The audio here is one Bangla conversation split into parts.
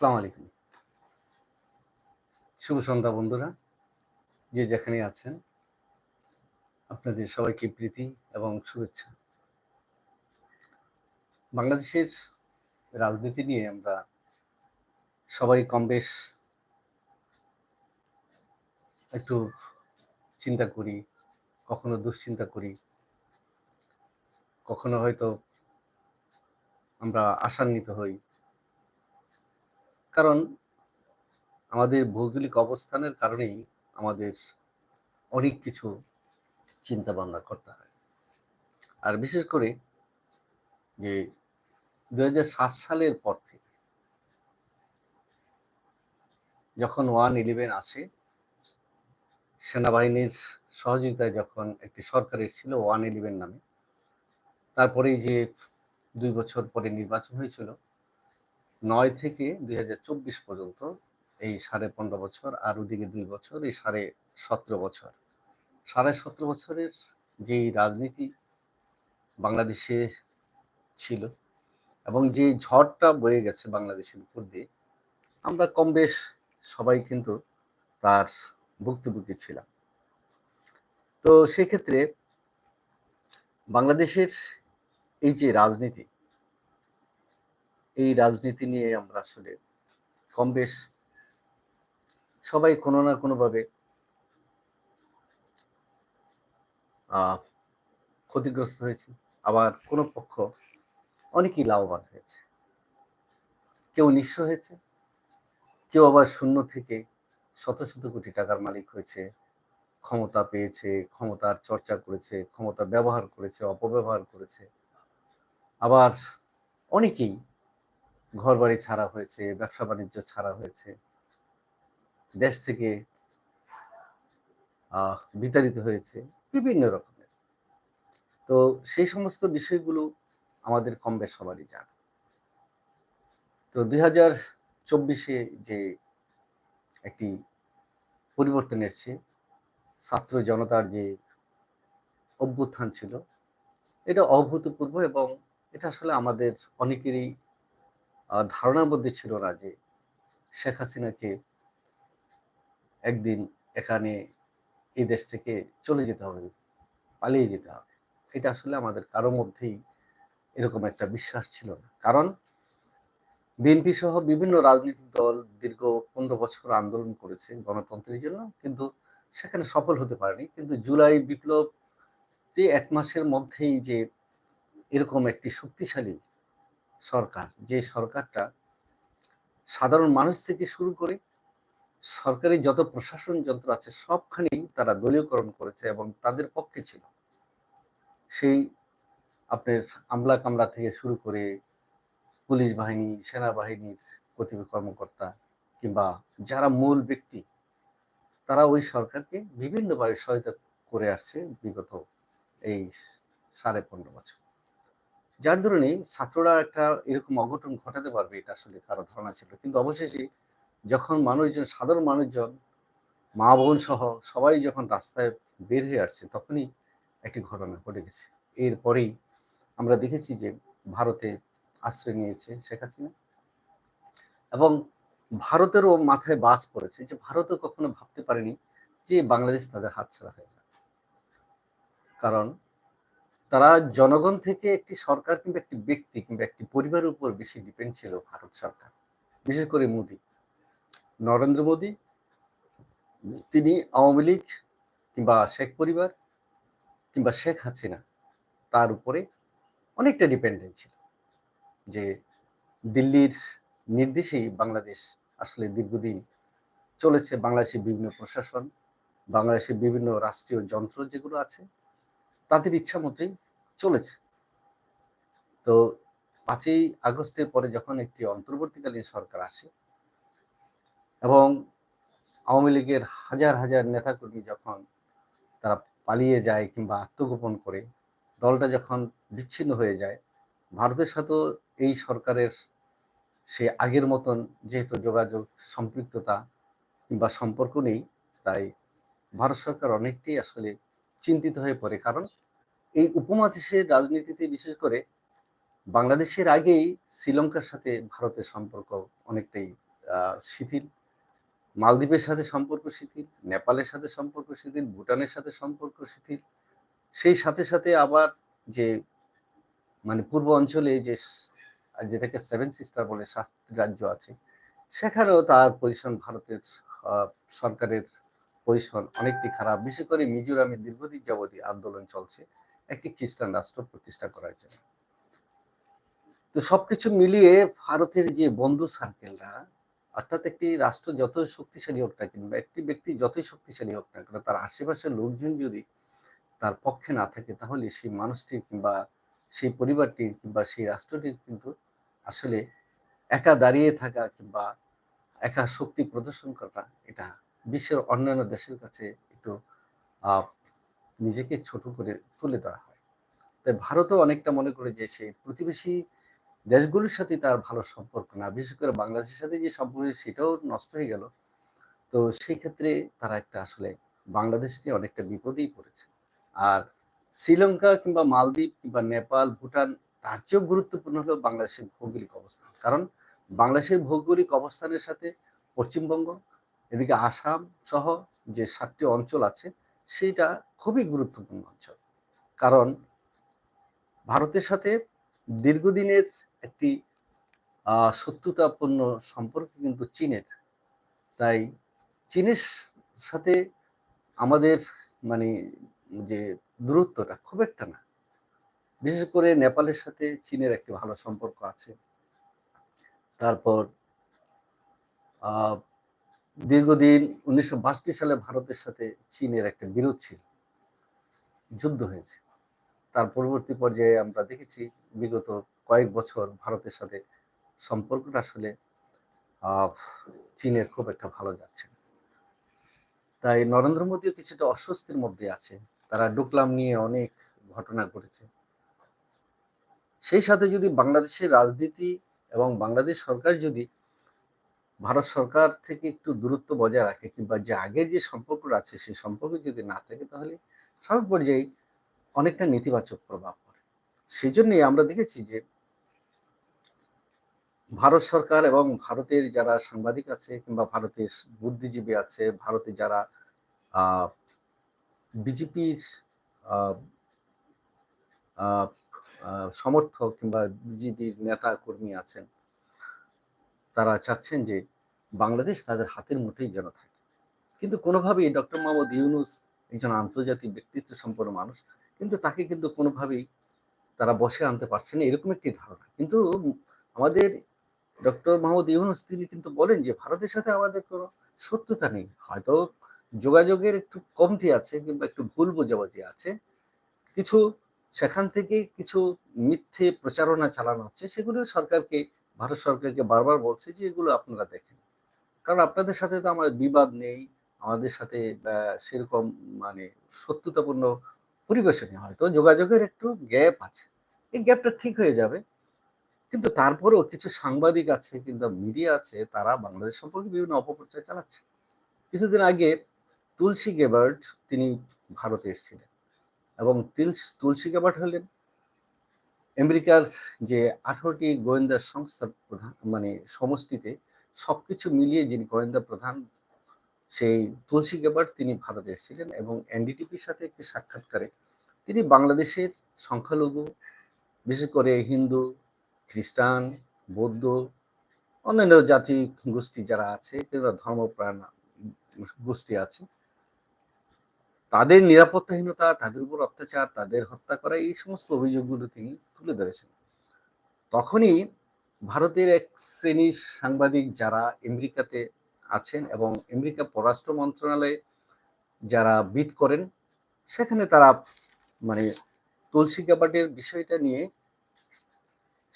আসসালামু আলাইকুম। শুভ সন্ধ্যা বন্ধুরা। যে যেখানে আছেন, আপনাদের সবাইকে প্রীতি এবং শুভেচ্ছা। বাংলাদেশের রাজনীতি নিয়ে আমরা সবাই কম বেশ একটু চিন্তা করি, কখনো দুশ্চিন্তা করি, কখনো হয়তো আমরা আশান্বিত হই। কারণ আমাদের ভৌগোলিক অবস্থানের কারণেই আমাদের অনেক কিছু চিন্তা ভাবনা করতে হয়। আর বিশেষ করে যে দু হাজার সাত সালের পর থেকে যখন ওয়ান ইলেভেন আসে, সেনাবাহিনীর সহযোগিতায় যখন একটি সরকারের ছিল ওয়ান ইলেভেন নামে, তারপরেই যে দুই বছর পরে নির্বাচন হয়েছিল নয় থেকে দুই হাজার চব্বিশ পর্যন্ত এই সাড়ে পনেরো বছর আর ওদিকে দুই বছর, এই সাড়ে সতেরো বছর। সাড়ে সতেরো বছরের যেই রাজনীতি বাংলাদেশে ছিল এবং যে ঝড়টা বয়ে গেছে বাংলাদেশের উপর দিয়ে, আমরা কম বেশ সবাই কিন্তু তার ভুক্তভোগী ছিলাম। তো সেক্ষেত্রে বাংলাদেশের এই যে রাজনীতি এই রাজনীতি নিয়ে আমরা আসলে কম বেশ সবাই কোনো না কোনোভাবে ক্ষতিগ্রস্ত হয়েছে। আবার কোনো পক্ষ অনেকেই লাভবান হয়েছে। কেউ নিঃস্ব হয়েছে, কেউ আবার শূন্য থেকে শত শত কোটি টাকার মালিক হয়েছে, ক্ষমতা পেয়েছে, ক্ষমতার চর্চা করেছে, ক্ষমতা ব্যবহার করেছে, অপব্যবহার করেছে। আবার অনেকেই ঘর বাড়ি ছাড়া হয়েছে, ব্যবসা বাণিজ্য ছাড়া হয়েছে, দেশ থেকে বিতাড়িত হয়েছে বিভিন্ন রকমের। তো সেই সমস্ত বিষয়গুলো আমাদের কম বেশ সবারই জানা। তো দুই হাজার চব্বিশে যে একটি পরিবর্তন এসছে, ছাত্র জনতার যে অভ্যুত্থান ছিল, এটা অভূতপূর্ব এবং এটা আসলে আমাদের অনেকেরই ধারণার মধ্যে ছিল না যে শেখ হাসিনাকে একদিন এখানে এই দেশ থেকে চলে যেতে হবে, পালিয়ে যেতে হবে। এটা আসলে আমাদের কারও মধ্যেই এরকম একটা বিশ্বাস ছিল না। কারণ বিএনপি সহ বিভিন্ন রাজনৈতিক দল দীর্ঘ পনেরো বছর আন্দোলন করেছে গণতন্ত্রের জন্য, কিন্তু সেখানে সফল হতে পারেনি। কিন্তু জুলাই বিপ্লব যে এক মাসের মধ্যেই যে এরকম একটি শক্তিশালী সরকার, যে সরকারটা সাধারণ মানুষ থেকে শুরু করে সরকারি যত প্রশাসন যন্ত্র আছে সবখানেই তারা দলীয়করণ করেছে এবং তাদের পক্ষে ছিল। সেই আপনার আমলা কামলা থেকে শুরু করে পুলিশ বাহিনী, সেনাবাহিনীর কতিপয় কর্মকর্তা কিংবা যারা মূল ব্যক্তি, তারা ওই সরকারকে বিভিন্নভাবে সহায়তা করে আসছে বিগত এই সাড়ে পনেরো বছর। যার ধরনে ছাত্ররা একটা এরকম অঘটন ঘটাতে পারবে, এটা আসলে কারও ধারণা ছিল। কিন্তু অবশেষে যখন মানুষজন, সাধারণ মানুষজন, মা বোন সহ সবাই যখন রাস্তায় বের হয়ে আসছে, তখনই একটি ঘটনা ঘটে গেছে। এরপরেই আমরা দেখেছি যে ভারতে আশ্রয় নিয়েছে শেখ হাসিনা এবং ভারতেরও মাথায় বাস পড়েছে যে ভারতও কখনো ভাবতে পারেনি যে বাংলাদেশ তাদের হাতছাড়া হয়ে যাবে। কারণ তারা জনগণ থেকে একটি সরকার কিংবা একটি ব্যক্তি কিংবা একটি পরিবারের উপর বেশি ডিপেন্ড ছিল ভারত সরকার, বিশেষ করে মোদি। নরেন্দ্র মোদী, তিনি আওয়ামী লীগ কিংবা শেখ পরিবার কিংবা শেখ হাসিনা, তার উপরে অনেকটা ডিপেন্ডেন্ট ছিল। যে দিল্লির নির্দেশেই বাংলাদেশ আসলে দীর্ঘদিন চলেছে। বাংলাদেশের বিভিন্ন প্রশাসন, বাংলাদেশের বিভিন্ন রাষ্ট্রীয় যন্ত্র যেগুলো আছে তাদের ইচ্ছা মতোই চলেছে। তো পাঁচই আগস্টের পরে যখন একটি অন্তর্বর্তীকালীন সরকার আসে এবং আওয়ামী লীগের হাজার হাজার নেতাকর্মী যখন তারা পালিয়ে যায় কিংবা আত্মগোপন করে, দলটা যখন বিচ্ছিন্ন হয়ে যায়, ভারতের সাথেও এই সরকারের সে আগের মতন যেহেতু যোগাযোগ, সম্পৃক্ততা কিংবা সম্পর্ক নেই, তাই ভারত সরকার অনেকটাই আসলে চিন্তিত হয়ে পড়ে। কারণ এই উপমহাদেশের রাজনীতিতে বিশেষ করে বাংলাদেশের আগেই শ্রীলঙ্কার সাথে ভারতের সম্পর্ক অনেকটাই শিথিল। মালদ্বীপের সাথে সম্পর্ক শিথিল, নেপালের সাথে সম্পর্ক শিথিল, ভুটানের সাথে সম্পর্ক শিথিল। সেই সাথে সাথে আবার যে মানে পূর্ব অঞ্চলে যে, যেটাকে সেভেন সিস্টার বলে সাতটি রাজ্য আছে, সেখানেও তার পজিশন ভারতের সরকারের পজিশন অনেকটি খারাপ। বিশেষ করে মিজোরামে দীর্ঘদিন যাবতীয় আন্দোলন চলছে। একটি খ্রিস্টান রাষ্ট্র প্রতিষ্ঠা করার জন্য। তো সবকিছু মিলিয়ে ভারতের যে বন্ধু সার্কেলরা অর্থাৎ একটি রাষ্ট্র যতই শক্তিশালী হোক না কিংবা একটি ব্যক্তি যতই শক্তিশালী হোক না কেন, তার আশেপাশের লোকজন যদি তার পক্ষে না থাকে, তাহলে সেই মানুষটির কিংবা সেই পরিবারটির কিংবা সেই রাষ্ট্রটির কিন্তু আসলে একা দাঁড়িয়ে থাকা কিংবা একা শক্তি প্রদর্শন করা এটা বিশ্বের অন্যান্য দেশের কাছে একটু নিজেকে ছোট করে তুলে ধরা হয়। তাই ভারতও অনেকটা মনে করে যে সেই প্রতিবেশী দেশগুলোর সাথে তার ভালো সম্পর্ক না। বিশেষ করে বাংলাদেশের সাথে যে সম্পর্ক সেটাও নষ্ট হয়ে গেল। তো সেই ক্ষেত্রে তারা একটা আসলে বাংলাদেশ নিয়ে অনেকটা বিপদেই পড়েছে। আর শ্রীলঙ্কা কিংবা মালদ্বীপ কিংবা নেপাল, ভুটান, তার চেয়েও গুরুত্বপূর্ণ হলো বাংলাদেশের ভৌগোলিক অবস্থান। কারণ বাংলাদেশের ভৌগোলিক অবস্থানের সাথে পশ্চিমবঙ্গ, এদিকে আসাম সহ যে সাতটি অঞ্চল আছে, সেইটা খুবই গুরুত্বপূর্ণ অঞ্চল। কারণ ভারতের সাথে দীর্ঘদিনের একটি শত্রুতাপূর্ণ সম্পর্ক কিন্তু চীনের। তাই চীনের সাথে আমাদের মানে যে দূরত্বটা খুব একটা না। বিশেষ করে নেপালের সাথে চীনের একটি ভালো সম্পর্ক আছে। তারপর দীর্ঘদিন উনিশশো বাষট্টি সালে ভারতের সাথে চীনের একটা বিরোধ ছিল। যুদ্ধ হয়েছে। তার পরবর্তী পর্যায়ে আমরা দেখেছি বিগত কয়েক বছর ভারতের সাথে সম্পর্কটা আসলে চীনের খুব একটা ভালো যাচ্ছে তাই নরেন্দ্র মোদীও কিছুটা অস্বস্তির মধ্যে আছে। তারা ডুকলাম নিয়ে অনেক ঘটনা ঘটেছে। সেই সাথে যদি বাংলাদেশের রাজনীতি এবং বাংলাদেশ সরকার যদি ভারত সরকার থেকে একটু দূরত্ব বজায় রাখে কিংবা যে আগের যে সম্পর্ক আছে, সেই সম্পর্ক যদি না থাকে, তাহলে সব পর্যায়ে অনেকটা নেতিবাচক প্রভাব পড়ে। সেই জন্যই আমরা দেখেছি যে ভারত সরকার এবং ভারতের যারা সাংবাদিক আছে কিংবা ভারতের বুদ্ধিজীবী আছে, ভারতে যারা বিজেপির সমর্থক কিংবা বিজেপির নেতা কর্মী আছেন, তারা চাচ্ছেন যে বাংলাদেশ তাদের হাতের মুঠেই যেন থাকে। কিন্তু কোনোভাবেই ডক্টর মোহাম্মদ ইউনুস একজন আন্তর্জাতিক ব্যক্তিত্ব সম্পন্ন মানুষ, কিন্তু তাকে কিন্তু কোনোভাবেই তারা বসে আনতে পারছে না, এরকম একটি ধারণা। কিন্তু আমাদের ডক্টর মাহমুদ ইউনুস, তিনি কিন্তু বলেন যে, ভারতের সাথে আমাদের কোনো শত্রুতা নেই। হয়তো যোগাযোগের একটু কমতি আছে কিংবা একটু ভুল বোঝাবুঝি আছে। কিছু সেখান থেকে কিছু মিথ্যে প্রচারণা চালানো হচ্ছে, সেগুলো সরকারকে, ভারত সরকারকে বারবার বলছে যে, এগুলো আপনারা দেখেন। কারণ আপনাদের সাথে তো আমার বিবাদ নেই আমাদের সাথে সেরকম মানে শত্রুতাপূর্ণ পরিবেশনে হয়তো যোগাযোগের একটু গ্যাপ আছে। এই গ্যাপটা ঠিক হয়ে যাবে। কিন্তু তারপরেও কিছু সাংবাদিক আছে কিন্তু মিডিয়া আছে, তারা বাংলাদেশ সম্পর্কে বিভিন্ন অপপ্রচার চালাচ্ছে। কিছুদিন আগে তুলসী গেবার্ট তিনি ভারতে এসেছিলেন এবং তুলসী গেবার্ট হলেন আমেরিকার যে আঠারোটি গোয়েন্দা সংস্থার প্রধান মানে সমষ্টিতে সবকিছু মিলিয়ে যিনি গোয়েন্দা প্রধান সেই তুলসী গেবার্ট তিনি ভারতে এসেছিলেন এবং এনডিটিপির সাথে একটি সাক্ষাৎকারে তিনি বাংলাদেশের সংখ্যালঘু, বিশেষ করে হিন্দু, খ্রিস্টান, বৌদ্ধ, অন্যান্য জাতি গোষ্ঠী যারা আছে, কিংবা ধর্মপ্রাণ গোষ্ঠী আছে, তাদের নিরাপত্তাহীনতা, তাদের উপর অত্যাচার, তাদের হত্যা করা, এই সমস্ত অভিযোগগুলো তিনি তুলে ধরেছেন। তখনই ভারতের এক শ্রেণির সাংবাদিক যারা আমেরিকাতে আছেন এবং আমেরিকা পররাষ্ট্র মন্ত্রণালয়ে যারা বিট করেন, সেখানে তারা মানে তুলসী কাবাটের বিষয়টা নিয়ে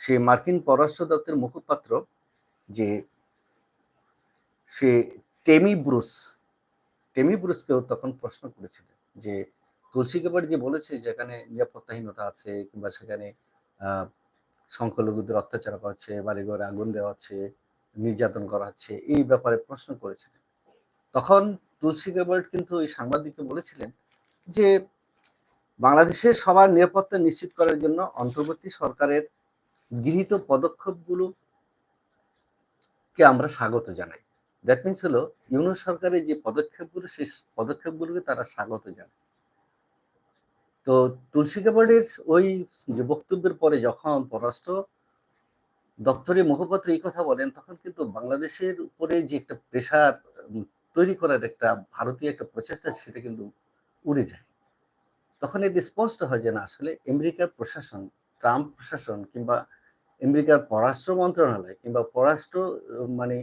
সে মার্কিন পররাষ্ট্র দপ্তরের মুখপাত্র যে সে টেমি ব্রুস, টেমি ব্রুসকেও তখন প্রশ্ন করেছিলেন যে তুলসী কাবার যে বলেছে যেখানে নিরাপত্তাহীনতা আছে কিংবা সেখানে সংখ্যালঘুদের অত্যাচার করা হচ্ছে বাড়ি ঘরে আগুন দেওয়া হচ্ছে নির্যাতন করা হচ্ছে, এই ব্যাপারে প্রশ্ন করেছিলেন। তখন তুলসী গাবার্ট কিন্তু এই সাংবাদিককে বলেছিলেন যে বাংলাদেশের সবার নিরাপত্তা নিশ্চিত করার জন্য অন্তর্বর্তী সরকারের গৃহীত পদক্ষেপগুলো কে আমরা স্বাগত জানাই। দ্যাট মিনস হলো, ইউনুস সরকারের যে পদক্ষেপগুলো, সেই পদক্ষেপগুলোকে তারা স্বাগত জানায়। তো তুলসী কাবাডের ওই যে বক্তব্যের পরে যখন পররাষ্ট্র দপ্তরের মুখপাত্র এই কথা বলেন, তখন কিন্তু বাংলাদেশের উপরে যে একটা প্রেশার তৈরি করার একটা ভারতীয় একটা প্রচেষ্টা, সেটা কিন্তু উড়ে যায়। তখন এটি স্পষ্ট হয় যে না, আসলে আমেরিকার প্রশাসন, ট্রাম্প প্রশাসন কিংবা আমেরিকার পররাষ্ট্র মন্ত্রণালয় কিংবা পররাষ্ট্র মানে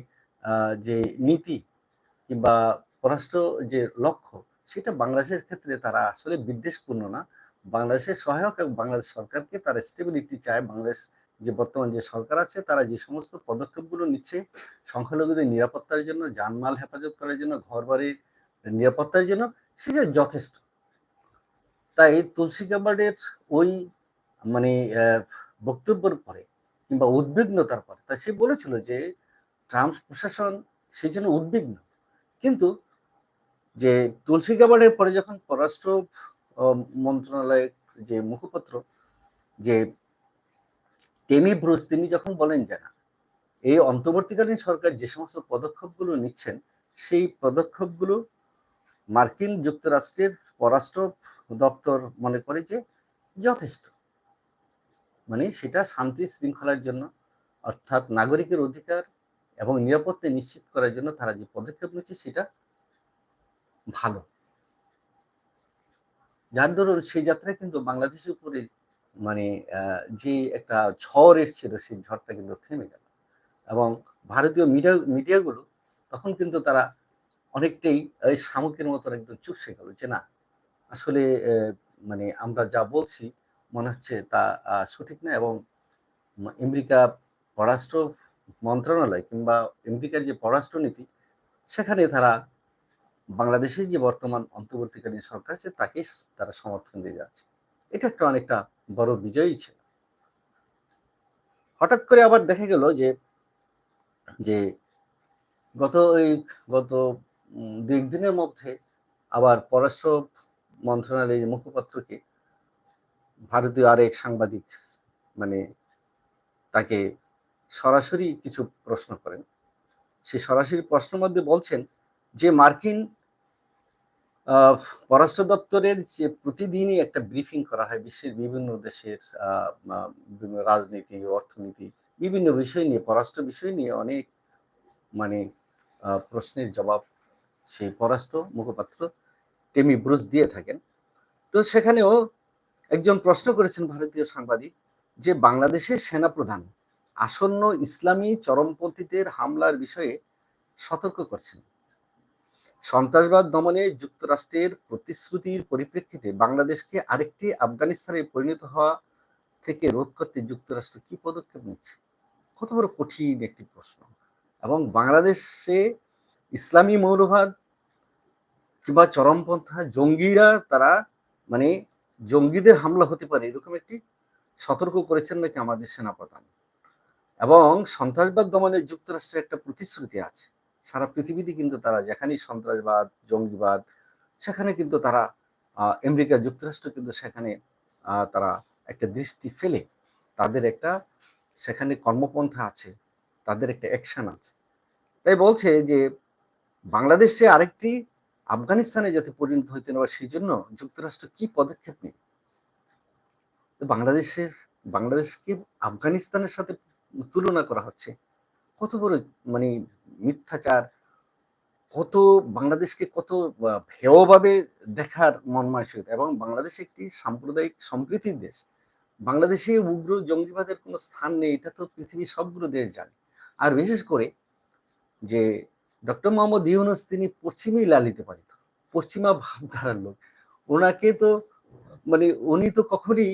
যে নীতি কিংবা পররাষ্ট্র যে লক্ষ্য, সেটা বাংলাদেশের ক্ষেত্রে তারা আসলে বিদ্বেষপূর্ণ না। বাংলাদেশের সহায়ক এবং বাংলাদেশ সরকারকে তারা স্টেবিলিটি চায়, বাংলাদেশ যে বর্তমান যে সরকার আছে, তারা যে সমস্ত পদক্ষেপগুলো নিচ্ছে, সংখ্যালঘুদের নিরাপত্তার জন্য জানমাল হেফাজত করার জন্য ঘর বাড়ির নিরাপত্তার জন্য সেটা যথেষ্ট। তাই তুলসী গাবার্ডের ওই মানে বক্তব্যের পরে কিংবা উদ্বিগ্নতার পরে, তা সে বলেছিল যে ট্রাম্প প্রশাসন সেই জন্য উদ্বিগ্ন। কিন্তু যে তুলসী গাবার্ডের পরে যখন পররাষ্ট্র মন্ত্রণালয়ের যে মুখপাত্র, যে টেমি ব্রুস, তিনি যখন বলেন যে না, এই অন্তর্বর্তীকালীন সরকার যে সমস্ত পদক্ষেপগুলো নিচ্ছেন, সেই পদক্ষেপগুলো মার্কিন যুক্তরাষ্ট্রের পররাষ্ট্র দপ্তর মনে করে যে যথেষ্ট। মানে সেটা শান্তি শৃঙ্খলার জন্য, অর্থাৎ নাগরিকের অধিকার এবং নিরাপত্তা নিশ্চিত করার জন্য তারা যে পদক্ষেপ নিচ্ছে সেটা ভালো। যার দরুন সেই যাত্রায় কিন্তু বাংলাদেশের উপরে মানে যে একটা ঝড় এসেছিল সেই ঝড়টা কিন্তু থেমে গেল। এবং ভারতীয় মিডিয়া, মিডিয়াগুলো তখন কিন্তু তারা অনেকটাই ওই শামুকের মতো একদম চুপসে গেল যে, না, আসলে মানে আমরা যা বলছি মনে হচ্ছে তা সঠিক না। এবং আমেরিকা পররাষ্ট্র মন্ত্রণালয় কিংবা আমেরিকার যে পররাষ্ট্রনীতি, সেখানে তারা বাংলাদেশের যে বর্তমান অন্তর্বর্তীকালীন সরকার আছে তাকে তারা সমর্থন দিয়ে যাচ্ছে। এটা একটা অনেকটা বড় বিজয়ী ছিল। হঠাৎ করে আবার দেখা গেল যে যে গত ওই গত দু দিনের মধ্যে আবার পররাষ্ট্র মন্ত্রণালয়ের মুখপাত্রকে ভারতীয় আরেক সাংবাদিক মানে তাকে সরাসরি কিছু প্রশ্ন করেন। সেই সরাসরি প্রশ্নের মধ্যে বলছেন যে, মার্কিন পররাষ্ট্র দপ্তরের যে প্রতিদিনই একটা ব্রিফিং করা হয় বিশ্বের বিভিন্ন দেশের রাজনীতি, অর্থনীতি, বিভিন্ন বিষয় নিয়ে, পররাষ্ট্র বিষয় নিয়ে অনেক মানে প্রশ্নের জবাব সেই পররাষ্ট্র মুখপাত্র টেমি ব্রুস দিয়ে থাকেন। তো সেখানেও একজন প্রশ্ন করেছেন ভারতীয় সাংবাদিক যে বাংলাদেশের সেনাপ্রধান আসন্ন ইসলামী চরমপন্থীদের হামলার বিষয়ে সতর্ক করছেন। সন্ত্রাসবাদ দমনে যুক্তরাষ্ট্রের প্রতিশ্রুতির পরিপ্রেক্ষিতে বাংলাদেশকে আরেকটি আফগানিস্তানে পরিণত হওয়া থেকে রোধ করতে যুক্তরাষ্ট্র কি পদক্ষেপ নিচ্ছে? কত বড় কঠিন একটি প্রশ্ন। এবং বাংলাদেশে ইসলামী মৌলবাদ কিংবা চরমপন্থা জঙ্গিরা তারা মানে জঙ্গিদের হামলা হতে পারে এরকম একটি সতর্ক করেছেন নাকি আমাদের সেনাপ্রধান। এবং সন্ত্রাসবাদ দমনে যুক্তরাষ্ট্রের একটা প্রতিশ্রুতি আছে। সারা পৃথিবীতে কিন্তু তারা যেখানেই সন্ত্রাসবাদ, জঙ্গিবাদ, সেখানে কিন্তু তারা আমেরিকা যুক্তরাষ্ট্র কিন্তু সেখানে তারা একটা দৃষ্টি ফেলে। তাদের একটা সেখানে কর্মপন্থা আছে, তাদের একটা অ্যাকশন আছে। তাই বলছে যে, বাংলাদেশে আরেকটি আফগানিস্তানে যাতে পরিণত হইতে না সেই জন্য যুক্তরাষ্ট্র কি পদক্ষেপ নেবে? বাংলাদেশের, বাংলাদেশকে আফগানিস্তানের সাথে তুলনা করা হচ্ছে। কত বড় মানে মিথ্যাচার? কত বাংলাদেশকে কত ভেয়ভাবে দেখার মন মানসিকতা? এবং বাংলাদেশ একটি সাম্প্রদায়িক সম্প্রীতির দেশ। বাংলাদেশে উগ্র জঙ্গিবাদের কোনো স্থান নেই, এটা তো পৃথিবীর সবগুলো দেশ জানে। আর বিশেষ করে যে, ডক্টর মোহাম্মদ ইউনুস তিনি পশ্চিমেই লালিত পালিত, পশ্চিমা ভাবধারার লোক। ওনাকে তো মানে উনি তো কখনই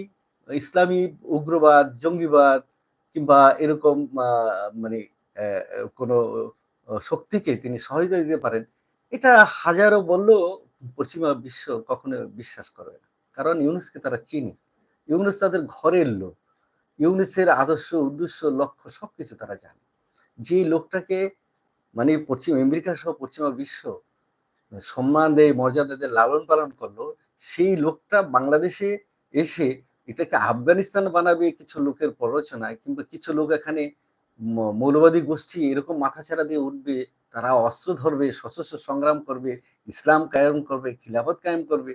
ইসলামী উগ্রবাদ, জঙ্গিবাদ কিংবা এরকম মানে কোনো শক্তিকে তিনি সহযোগিতা দিতে পারেন, এটা হাজারো বললেও পশ্চিমা বিশ্ব কখনো বিশ্বাস করবে না। কারণ ইউনুসকে তারা চিনি। ইউনুস তাদের ঘরের লোক। ইউনুসের আদর্শ, উদ্দেশ্য, লক্ষ্য সবকিছু তারা জানে। যে লোকটাকে মানে পশ্চিম আমেরিকা সহ পশ্চিমা বিশ্ব সম্মান দেয়, মর্যাদা দেয়, লালন পালন করল, সেই লোকটা বাংলাদেশে এসে এটাকে আফগানিস্তান বানাবে কিছু লোকের প্ররোচনায় কিংবা কিছু লোক এখানে মৌলবাদী গোষ্ঠী এরকম মাথাছাড়া দিয়ে উঠবে, তারা অস্ত্র ধরবে, সশস্ত্র সংগ্রাম করবে, ইসলাম কায়েম করবে, খিলাফত কায়েম করবে,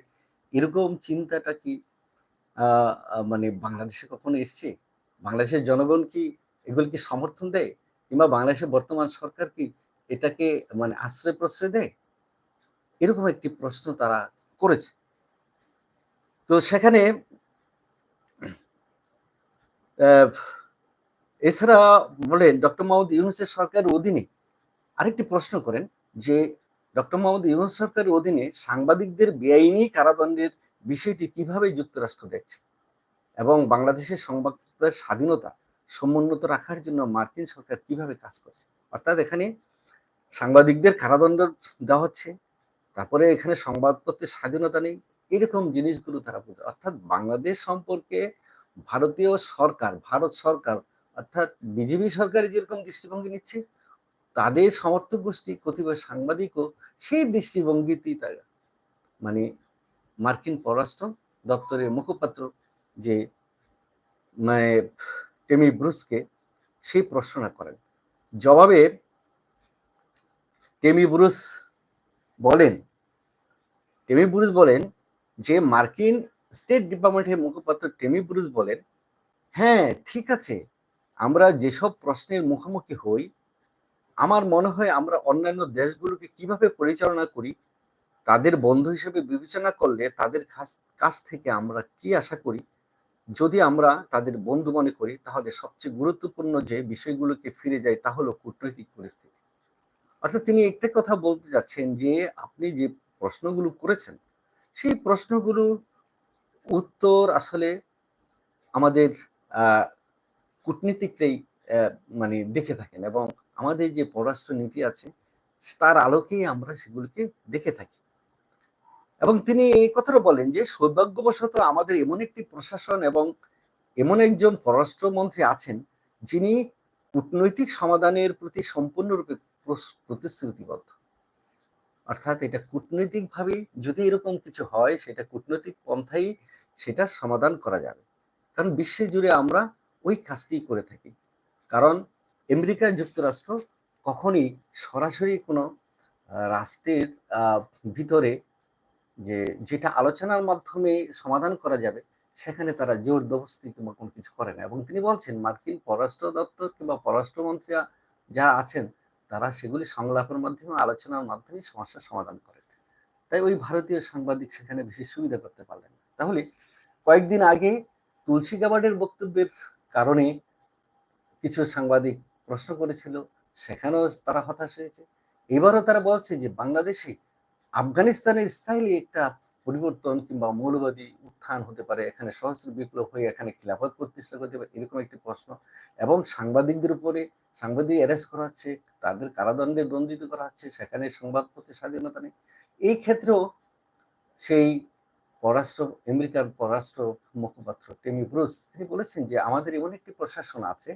এরকম চিন্তাটা কি মানে বাংলাদেশে কখনো এসছে? বাংলাদেশের জনগণ কি এগুলো কি সমর্থন দেয়? কিংবা বাংলাদেশের বর্তমান সরকার কি এটাকে মানে আশ্রয় প্রশ্রয় দেয়? এরকম একটি প্রশ্ন তারা করেছে। তো সেখানে এছাড়া বলেন ডক্টর মোহাম্মদ ইউনুসের সরকারের অধীনে আরেকটি প্রশ্ন করেন যে, ডক্টর মোহাম্মদ ইউনুস সরকারের অধীনে সাংবাদিকদের বেআইনি কারাদণ্ডের বিষয়টি কীভাবে যুক্তরাষ্ট্র দেখছে? এবং বাংলাদেশের সংবাদের স্বাধীনতা সমুন্নত রাখার জন্য মার্কিন সরকার কীভাবে কাজ করছে? অর্থাৎ এখানে সাংবাদিকদের কারাদণ্ড দেওয়া হচ্ছে, তারপরে এখানে সংবাদপত্রের স্বাধীনতা নেই, এরকম জিনিসগুলো তারা বোঝে। অর্থাৎ বাংলাদেশ সম্পর্কে ভারতীয় সরকার, ভারত সরকার অর্থাৎ বিজেপি সরকার যেরকম দৃষ্টিভঙ্গি নিচ্ছে, তাদের সমর্থক গোষ্ঠী, কতিপয় সাংবাদিকও সেই দৃষ্টিভঙ্গিতেই তারা। মানে মার্কিন পররাষ্ট্র দপ্তরের মুখপাত্র যে মানে টেমি ব্রুসকে সেই প্রশ্নটা করেন। জবাবে টেমি ব্রুস বলেন, টেমি ব্রুস বলেন যে, মার্কিন স্টেট ডিপার্টমেন্টের মুখপাত্র টেমি ব্রুস বলেন হ্যাঁ ঠিক আছে আমরা যেসব প্রশ্নের মুখোমুখি হই, আমার মনে হয় আমরা অন্যান্য দেশগুলোকে কীভাবে পরিচালনা করি, তাদের বন্ধু হিসেবে বিবেচনা করলে তাদের কাছ থেকে আমরা কি আশা করি? যদি আমরা তাদের বন্ধু মনে করি, তাহলে সবচেয়ে গুরুত্বপূর্ণ যে বিষয়গুলোকে ফিরে যায় তা হলো কূটনৈতিক পরিস্থিতি। অর্থাৎ তিনি একটা কথা বলতে যাচ্ছেন যে, আপনি যে প্রশ্নগুলো করেছেন, সেই প্রশ্নগুলো উত্তর আসলে আমাদের কূটনীতিকরাই মানে দেখে থাকেন এবং আমাদের যে পররাষ্ট্র নীতি আছে, তার আলোকেই আমরা সেগুলোকে দেখে থাকি। এবং তিনি এই কথাটা বলেন যে, সৌভাগ্যবশত আমাদের এমন একটি প্রশাসন এবং এমন একজন পররাষ্ট্রমন্ত্রী আছেন, যিনি কূটনৈতিক সমাধানের প্রতি সম্পূর্ণরূপে প্রতিশ্রুতিবদ্ধ। অর্থাৎ এটা কূটনৈতিকভাবে যদি এরকম কিছু হয়, সেটা কূটনৈতিক পন্থাই সেটা সমাধান করা যাবে। কারণ বিশ্বে জুড়ে আমরা ওই কাজটি করে থাকি। কারণ আমেরিকা যুক্তরাষ্ট্র কখনই সরাসরি কোনো রাষ্ট্রের ভিতরে যে, যেটা আলোচনার মাধ্যমে সমাধান করা যাবে, সেখানে তারা জোর দবস্তি কিংবা কোনো কিছু করে না। এবং তিনি বলছেন, মার্কিন পররাষ্ট্র দপ্তর কিংবা পররাষ্ট্রমন্ত্রী যারা আছেন, তারা সেগুলি সংলাপের মাধ্যমে, আলোচনার মাধ্যমে সমস্যার সমাধান করেন তাই ওই ভারতীয় সাংবাদিক সেখানে বেশি সুবিধা করতে পারলেন তাহলে কয়েকদিন আগে তুলসী গাবার্ডের বক্তব্যের কারণে কিছু সাংবাদিক প্রশ্ন করেছিল, সেখানেও তারা হতাশ হয়েছে। এবারও তারা বলছে যে বাংলাদেশে আফগানিস্তানের স্টাইলে একটা পরিবর্তন কিংবা মৌলবাদী উত্থান হতে পারে, এখানে সহস্র বিপ্লব হয়ে এখানে খিলাফত প্রতিষ্ঠা করতে পারে, এরকম একটি প্রশ্ন। এবং সাংবাদিকদের উপরে সাংবাদিক অ্যারেস্ট করা হচ্ছে, তাদের কারাদণ্ডে দণ্ডিত করা হচ্ছে, সেখানে সংবাদপত্রের স্বাধীনতা নেই। এই ক্ষেত্রেও সেই পররাষ্ট্র, আমেরিকার পররাষ্ট্র মুখপাত্র টেমি ব্রুস, তিনি বলেছেন যে আমাদের এমন একটি প্রশাসন আছে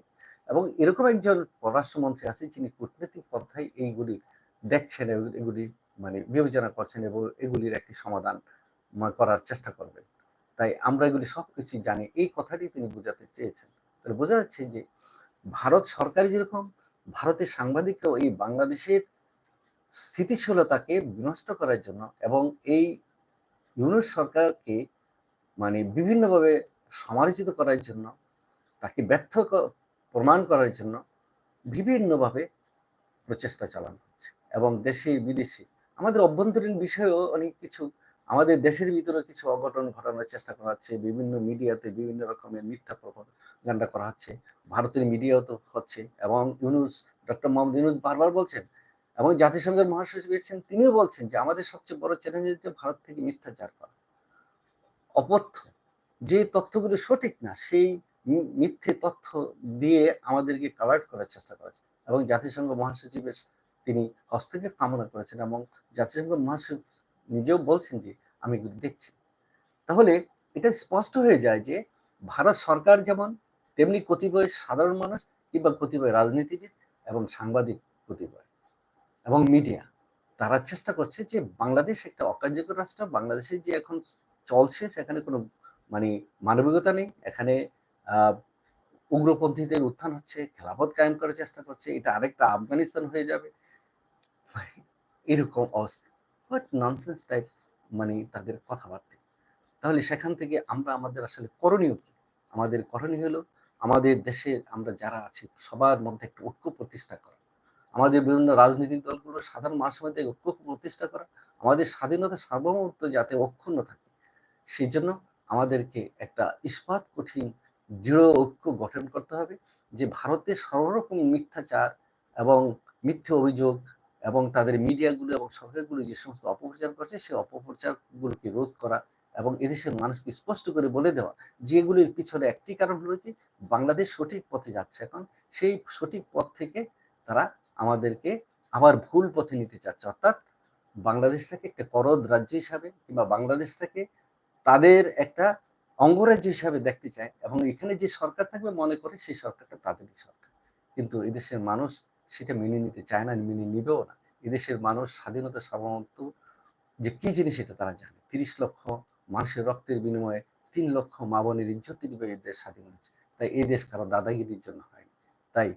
এবং এরকম একজন পররাষ্ট্রমন্ত্রী আছে যিনি কূটনৈতিক পন্থায় এইগুলি দেখছেন, এগুলি মানে বিবেচনা করছেন এবং এগুলির একটি সমাধান করার চেষ্টা করবেন। তাই আমরা এগুলি সব কিছুই জানি। এই কথাটি তিনি বোঝাতে চেয়েছেন। তাহলে বোঝা যাচ্ছে যে ভারত সরকার যেরকম, ভারতের সাংবাদিকরাও এই বাংলাদেশের স্থিতিশীলতাকে বিনষ্ট করার জন্য এবং এই ইউনুস সরকারকে মানে বিভিন্নভাবে সমালোচিত করার জন্য, তাকে ব্যর্থ প্রমাণ করার জন্য বিভিন্নভাবে প্রচেষ্টা চালানো হচ্ছে। এবং দেশে বিদেশে আমাদের অভ্যন্তরীণ বিষয়েও অনেক কিছু, আমাদের দেশের ভিতরে কিছু অঘটন ঘটানোর চেষ্টা করা হচ্ছে। বিভিন্ন মিডিয়াতে বিভিন্ন রকমের মিথ্যা প্রপাগান্ডা করা হচ্ছে। ভারতের মিডিয়াও তো হচ্ছে। এবং ইউনুস, ডক্টর মোহাম্মদ ইউনুস বারবার বলছেন এবং জাতিসংঘের মহাসচিব এসেছেন, তিনিও বলছেন যে আমাদের সবচেয়ে বড় চ্যালেঞ্জ হচ্ছে ভারত থেকে মিথ্যাচার করা। অপথ্য, যে তথ্যগুলো সঠিক না, সেই মিথ্যে তথ্য দিয়ে আমাদেরকে কাভার্ট করার চেষ্টা করেছে। এবং জাতিসংঘ মহাসচিবের তিনি হস্তক্ষেপ কামনা করেছেন এবং জাতিসংঘ মহাসচিব নিজেও বলছেন যে, আমি দেখছি। তাহলে এটা স্পষ্ট হয়ে যায় যে, ভারত সরকার যেমন, তেমনি কতিপয় সাধারণ মানুষ কিংবা কতিপয় রাজনীতিবিদ এবং সাংবাদিক কতিপয়। এবং মিডিয়া, তারা চেষ্টা করছে যে বাংলাদেশ একটা অকার্যকর রাষ্ট্র বাংলাদেশে যে এখন চলছে সেখানে কোনো মানে মানবিকতা নেই, এখানে উগ্রপন্থীদের উত্থান হচ্ছে, খেলাফত কায়েম করার চেষ্টা করছে, এটা আরেকটা আফগানিস্তান হয়ে যাবে। এরকম অবস্থা। হোয়াট ননসেন্স টাইপ মানে তাদের কথাবার্তা। তাহলে সেখান থেকে আমরা আমাদের আসলে করণীয় কি? আমাদের করণীয় হলো, আমাদের দেশে আমরা যারা আছি, সবার মধ্যে একটা ঐক্য প্রতিষ্ঠা আমাদের বিভিন্ন রাজনৈতিক দলগুলো সাধারণ মানুষের মধ্যে ঐক্য প্রতিষ্ঠা করা, আমাদের স্বাধীনতা সার্বভৌমত্ব যাতে অক্ষুণ্ণ থাকে, সেই জন্য আমাদেরকে একটা ইস্পাত কঠিন, দৃঢ় ঐক্য গঠন করতে হবে যে ভারতের সর্বরকম মিথ্যাচার এবং মিথ্যে অভিযোগ এবং তাদের মিডিয়াগুলো এবং সরকারগুলো যে সমস্ত অপপ্রচার করছে, সেই অপপ্রচারগুলোকে রোধ করা এবং এদেশের মানুষকে স্পষ্ট করে বলে দেওয়া, যেগুলির পিছনে একটি কারণ যে বাংলাদেশ সঠিক পথে যাচ্ছে এখন, সেই সঠিক পথ থেকে তারা আমাদেরকে আবার ভুল পথে নিতে চাচ্ছে। অর্থাৎ বাংলাদেশটাকে একটা করদ রাজ্য হিসাবে কিংবা বাংলাদেশটাকে তাদের একটা অঙ্গরাজ্য হিসাবে দেখতে চায় এবং এখানে যে সরকার থাকবে মনে করে সেই সরকারটা তাদেরই সরকার। কিন্তু এদেশের মানুষ সেটা মেনে নিতে চায় না, মেনে নিবেও না। এদেশের মানুষ স্বাধীনতা সাধারণত যে কি জিনিস এটা তারা জানে। তিরিশ লক্ষ মানুষের রক্তের বিনিময়ে তিন লক্ষ মা বোনের ইজ্জতের বিনিময়ে দেশ স্বাধীন হয়েছে তাই এই দেশ কারও দাদাগিরির জন্য হয়নি। তাই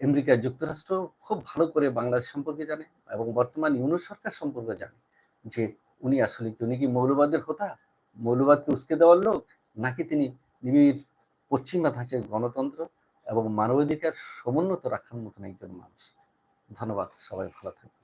আমেরিকা যুক্তরাষ্ট্র খুব ভালো করে বাংলাদেশ সম্পর্কে জানে এবং বর্তমান ইউনুস সরকার সম্পর্কে জানে যে উনি আসলে কি, উনি কি মৌলবাদের কথা মৌলবাদকে উস্কে দেওয়ার লোক? নাকি তিনি নিবিড় পশ্চিমা ধাঁচের গণতন্ত্র এবং মানবাধিকার সমুন্নত রাখার মতন একজন মানুষ? ধন্যবাদ, সবাই ভালো থাকবেন।